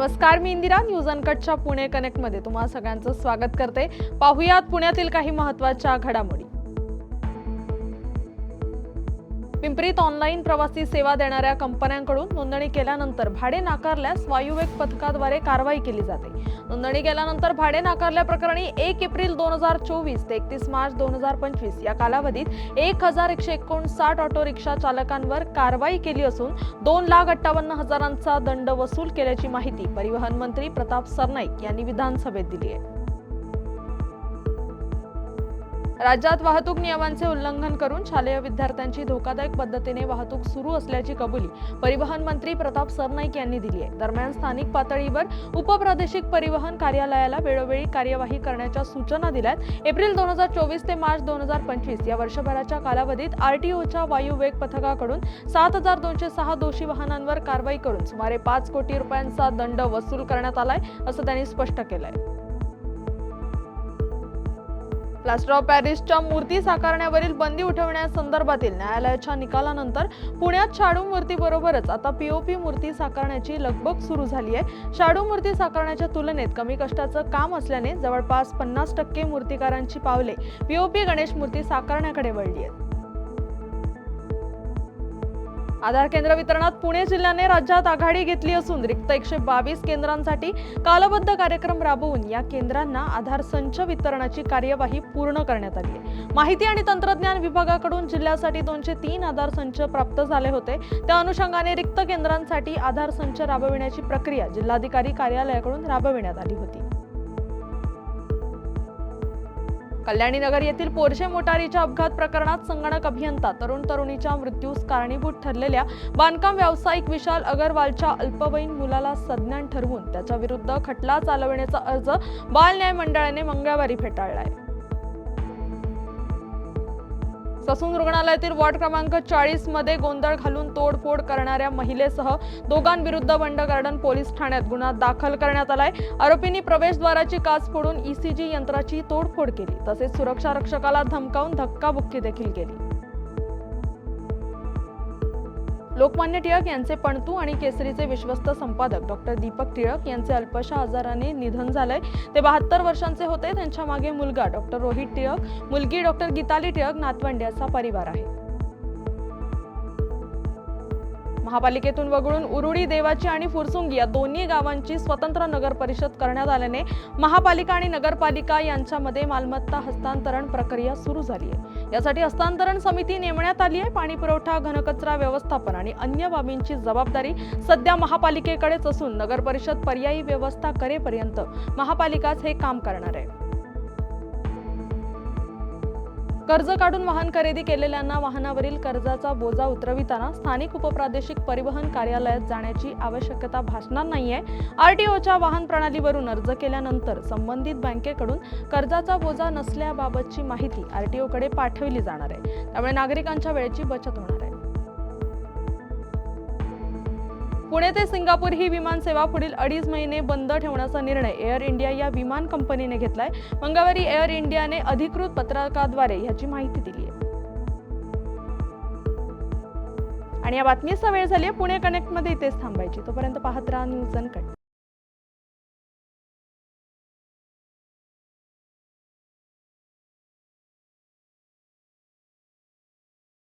नमस्कार मी इंदिरा न्यूज अनकटच्या पुणे कनेक्टमध्ये. तुम्हाला सगळ्यांचं स्वागत करते. पाहुयात पुण्यातील काही महत्त्वाच्या घडामोडी. पिंपरीत ऑनलाईन प्रवासी सेवा देणाऱ्या कंपन्यांकडून नोंदणी केल्यानंतर भाडे नाकारल्यास वायुवेग पथकाद्वारे कारवाई केली जाते. नोंदणी केल्यानंतर भाडे नाकारल्याप्रकरणी एक एप्रिल दोन हजार चोवीस ते एकतीस मार्च दोन हजार पंचवीस या कालावधीत एक हजार एकशे एकोणसाठ ऑटो रिक्षा चालकांवर कारवाई केली असून दोन लाख अठ्ठावन्न हजारांचा दंड वसूल केल्याची माहिती परिवहन मंत्री प्रताप सरनाईक यांनी विधानसभेत दिली आहे. राज्यात वाहतूक नियमांचे उल्लंघन करून शालेय विद्यार्थ्यांची धोकादायक पद्धतीने वाहतूक सुरू असल्याची कबुली परिवहन मंत्री प्रताप सरनाईक यांनी दिली आहे. दरम्यान स्थानिक पातळीवर उपप्रादेशिक परिवहन कार्यालयाला वेळोवेळी कार्यवाही करण्याच्या सूचना दिल्यात. एप्रिल दोन हजार चोवीस ते मार्च दोन हजार पंचवीस या वर्षभराच्या कालावधीत आरटीओच्या वायू वेग पथकाकडून सात हजार दोनशे सहा दोषी वाहनांवर कारवाई करून सुमारे पाच कोटी रुपयांचा दंड वसूल करण्यात आलाय असं त्यांनी स्पष्ट केलंय. प्लास्टर ऑफ पॅरिसच्या मूर्ती साकारण्यावरील बंदी उठवण्यासंदर्भातील न्यायालयाच्या निकालानंतर पुण्यात शाडू मूर्तीबरोबरच आता पीओपी मूर्ती साकारण्याची लगबग सुरू झाली आहे. शाडू मूर्ती साकारण्याच्या तुलनेत कमी कष्टाचं काम असल्याने जवळपास पन्नास टक्के मूर्तिकारांची पावले पीओपी गणेश मूर्ती साकारण्याकडे वळली आहेत. आधार केंद्र वितरणात पुणे जिल्ह्याने राज्यात आघाडी घेतली असून रिक्त एकशे बावीस केंद्रांसाठी कालबद्ध कार्यक्रम राबवून या केंद्रांना आधार संच वितरणाची कार्यवाही पूर्ण करण्यात आली आहे. माहिती आणि तंत्रज्ञान विभागाकडून जिल्ह्यासाठी दोनशे तीन आधार संच प्राप्त झाले होते. त्या अनुषंगाने रिक्त केंद्रांसाठी आधार संच राबविण्याची प्रक्रिया जिल्हाधिकारी कार्यालयाकडून राबविण्यात आली होती. कल्याणी नगर येथील पोरशे मोटारीच्या अपघात प्रकरणात संगणक अभियंता तरुण तरुणीच्या मृत्यूस कारणीभूत ठरलेल्या बांधकाम व्यावसायिक विशाल अगरवालच्या अल्पवयीन मुलाला सज्ञान ठरवून त्याच्या विरुद्ध खटला चालवण्याचा अर्ज बाल न्याय मंडळाने मंगळवारी फेटाळलाय ससून रुग्णालयातील वॉर्ड क्रमांक चाळीसमध्ये गोंधळ घालून तोडफोड करणाऱ्या महिलेसह दोघांविरुद्ध बंड गार्डन पोलीस ठाण्यात गुन्हा दाखल करण्यात आलाय. आरोपींनी प्रवेशद्वाराची काच फोडून ईसीजी यंत्राची तोडफोड केली. तसेच सुरक्षा रक्षकाला धमकावून धक्काबुक्की देखील केली. लोकमान्य टिळक यांचे पणतू आणि केसरीचे विश्वस्त संपादक डॉक्टर दीपक टिळक यांचे अल्पशा आजाराने निधन झालंय. ते बहात्तर वर्षांचे होते. त्यांच्या मागे मुलगा डॉक्टर रोहित टिळक मुलगी डॉक्टर गीताली टिळक नातवंड याचा परिवार आहे. महापालिकेतून वगळून उरुडी देवाची आणि फुरसुंगी या दोन्ही गावांची स्वतंत्र नगर परिषद करण्यात आल्याने महापालिका आणि नगरपालिका यांच्यामध्ये मालमत्ता हस्तांतरण प्रक्रिया सुरू झाली आहे. यासाठी हस्तांतरण समिती नेमण्यात आली आहे. पाणी पुरवठा घनकचरा व्यवस्थापन आणि अन्य बाबींची जबाबदारी सध्या महापालिकेकडेच असून नगर परिषद पर्यायी व्यवस्था करेपर्यंत महापालिकाच हे काम करणार आहे. कर्ज काढून वाहन खरेदी केलेल्यांना वाहनावरील कर्जाचा बोजा उतरविताना स्थानिक उपप्रादेशिक परिवहन कार्यालयात जाण्याची आवश्यकता भासणार नाहीये. आरटीओच्या वाहन प्रणालीवरून अर्ज केल्यानंतर संबंधित बँकेकडून कर्जाचा बोजा नसल्याबाबतची माहिती आरटीओकडे पाठवली जाणार आहे. त्यामुळे नागरिकांच्या वेळेची बचत होणार आहे. पुणे ते सिंगापूर ही विमानसेवा पुढील अडीच महिने बंद ठेवण्याचा निर्णय एअर इंडिया या विमान कंपनीने घेतलाय. मंगळवारी एअर इंडियाने अधिकृत पत्रकाद्वारे ह्याची माहिती दिली आहे. आणि या बातमीचा वेळ झाली आहे. पुणे कनेक्टमध्ये इथेच थांबायची. तोपर्यंत पाहत राहा न्यूज अनकट